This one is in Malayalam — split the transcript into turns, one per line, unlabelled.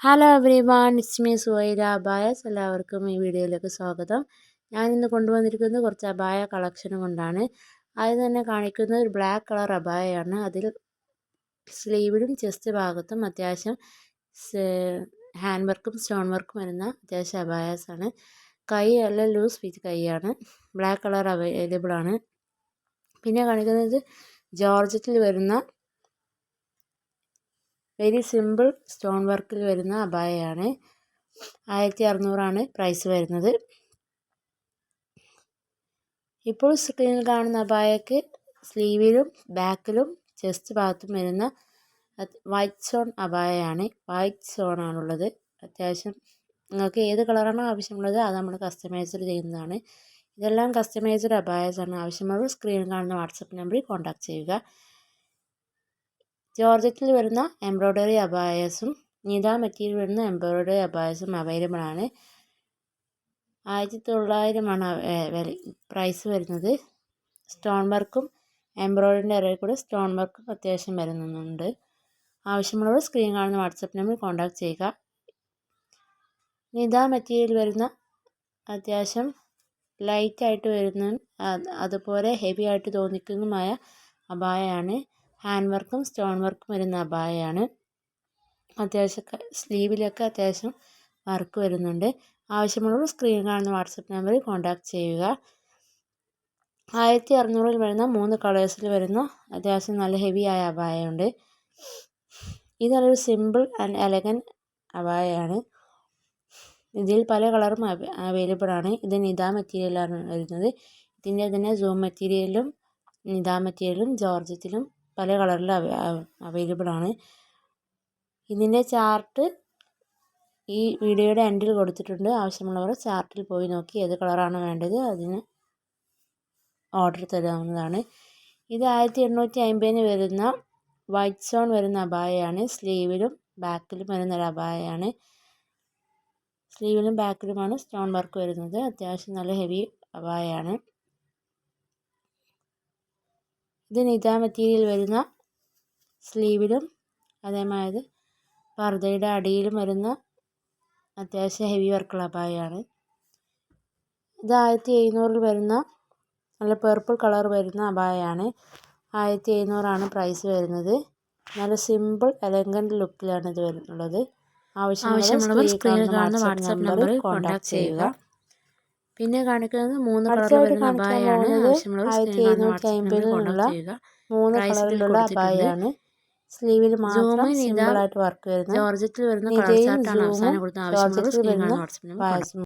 Hello one it's me Suhaila abayas എല്ലാവർക്കും ഈ വീഡിയോയിലേക്ക് സ്വാഗതം. ഞാനിന്ന് കൊണ്ടുവന്നിരിക്കുന്നത് കുറച്ച് അബായ കളക്ഷൻ കൊണ്ടാണ്. ആദ്യം തന്നെ കാണിക്കുന്നത് ഒരു ബ്ലാക്ക് കളർ അബായയാണ്. അതിൽ സ്ലീവിലും ചെസ്റ്റ് ഭാഗത്തും അത്യാവശ്യം ഹാൻഡ് വർക്കും സ്റ്റോൺ വർക്കും വരുന്ന അത്യാവശ്യം അബായാസാണ്. കൈ അല്ല ലൂസ് ഫിറ്റ് കൈയാണ്. ബ്ലാക്ക് കളർ അവൈലബിൾ ആണ്. പിന്നെ കാണിക്കുന്നത് ജോർജറ്റിൽ വരുന്ന വെരി സിമ്പിൾ സ്റ്റോൺ വർക്കിൽ വരുന്ന അബായയാണ് ആയിരത്തി അറുന്നൂറാണ് പ്രൈസ് വരുന്നത്. ഇപ്പോൾ സ്ക്രീനിൽ കാണുന്ന അബായക്ക് സ്ലീവിലും ബാക്കിലും ചെസ്റ്റ് ഭാഗത്തും വരുന്ന വൈറ്റ് സോൺ അബായയാണ് വൈറ്റ് സോൺ ആണുള്ളത്. അത്യാവശ്യം നിങ്ങൾക്ക് ഏത് കളറാണോ ആവശ്യമുള്ളത് അത് നമ്മൾ കസ്റ്റമൈസ്ഡ് ചെയ്യുന്നതാണ്. ഇതെല്ലാം കസ്റ്റമൈസ്ഡ് അബായസ് ആണ് ആവശ്യമുള്ളവർ സ്ക്രീനിൽ കാണുന്ന വാട്സപ്പ് നമ്പറിൽ കോൺടാക്ട് ചെയ്യുക. ജോർജറ്റിൽ വരുന്ന എംബ്രോയ്ഡറി അബായസും നിത മെറ്റീരിയൽ വരുന്ന എംബ്രോയ്ഡറി അബായസും അവൈലബിൾ ആണ്. ആയിരത്തി തൊള്ളായിരമാണ് പ്രൈസ് വരുന്നത്. സ്റ്റോൺ വർക്കും എംബ്രോയ്ഡറിന്റെ ഇടയിൽ കൂടെ സ്റ്റോൺ വർക്കും അത്യാവശ്യം വരുന്നുണ്ട്. ആവശ്യമുള്ളവർ സ്ക്രീൻ കാണുന്ന വാട്സപ്പ് നമ്പറിൽ കോൺടാക്ട് ചെയ്യുക. നിത മെറ്റീരിയൽ വരുന്ന അത്യാവശ്യം ലൈറ്റായിട്ട് വരുന്ന അതുപോലെ ഹെവി ആയിട്ട് തോന്നിക്കുന്നതുമായ അബായയാണ് ഹാൻഡ് വർക്കും സ്റ്റോൺ വർക്കും വരുന്ന അബായയാണ് അത്യാവശ്യം സ്ലീവിലൊക്കെ അത്യാവശ്യം വർക്ക് വരുന്നുണ്ട്. ആവശ്യമുള്ളവർ സ്ക്രീൻ കാണുന്ന വാട്സപ്പ് നമ്പറിൽ കോൺടാക്ട് ചെയ്യുക. ആയിരത്തി അറുന്നൂറിൽ വരുന്ന മൂന്ന് കളേഴ്സിൽ വരുന്ന അത്യാവശ്യം നല്ല ഹെവി ആയ അബായയുണ്ട് ഇത് നല്ലൊരു സിമ്പിൾ ആൻഡ് എലഗൻ അബായയാണ് ഇതിൽ പല കളറും അവൈലബിൾ ആണ്. ഇത് നിതാ മെറ്റീരിയലാണ് വരുന്നത്. ഇതിന്റെ തന്നെ സൂം മെറ്റീരിയലും നിതാ മെറ്റീരിയലും ജോർജറ്റിലും പല കളറിൽ അവൈലബിൾ ആണ്. ഇതിന്റെ ചാർട്ട് ഈ വീഡിയോയുടെ എൻഡിൽ കൊടുത്തിട്ടുണ്ട്. ആവശ്യമുള്ളവർ ചാർട്ടിൽ പോയി നോക്കി ഏത് കളറാണ് വേണ്ടത് അതിന് ഓർഡർ തരാവുന്നതാണ്. ഇത് ആയിരത്തി എണ്ണൂറ്റി അമ്പതിന് വരുന്ന വൈറ്റ് സോൺ വരുന്ന അബായയാണ് സ്ലീവിലും ബാക്കിലും വരുന്ന ഒരു അബായയാണ് സ്ലീവിലും ബാക്കിലുമാണ് സ്റ്റോൺ വർക്ക് വരുന്നത്. അത്യാവശ്യം നല്ല ഹെവി അബായയാണ് ഇത് നിത മെറ്റീരിയൽ വരുന്ന സ്ലീവിലും അതേമാതിരി പർദ്ദയുടെ അടിയിലും വരുന്ന അത്യാവശ്യം ഹെവി വർക്കുള്ള അബായയാണ് ഇത് ആയിരത്തി എഴുന്നൂറിൽ വരുന്ന നല്ല പർപ്പിൾ കളർ വരുന്ന അബായയാണ് ആയിരത്തി എഴുന്നൂറാണ് പ്രൈസ് വരുന്നത്. നല്ല സിമ്പിൾ എലഗന്റ് ലുക്കിലാണ് ഇത് വരുന്നുള്ളത് ആവശ്യമുള്ളവർ സ്ക്രീനിൽ കാണുന്ന വാട്സാപ്പ് നമ്പറിൽ കോൺടാക്ട് ചെയ്യുക. പിന്നെ കാണിക്കുന്നത് മൂന്ന് കളറിൽ വരുന്ന അബായാണ്.
എഴുന്നൂറ്റി അമ്പതിലുള്ള മൂന്ന് കളറിലുള്ള അബായാണ്. സ്ലീവിൽ മാത്രം സിമ്പിൾ ആയിട്ട് വർക്ക് വരുന്നത്
ജോർജറ്റിൽ വരുന്ന
കളർ ചാർട്ടാണ് അവസാനം കൊടുത്ത ആവശ്യമുള്ളത്. ജോർജറ്റിൽ വരുന്ന പായസം.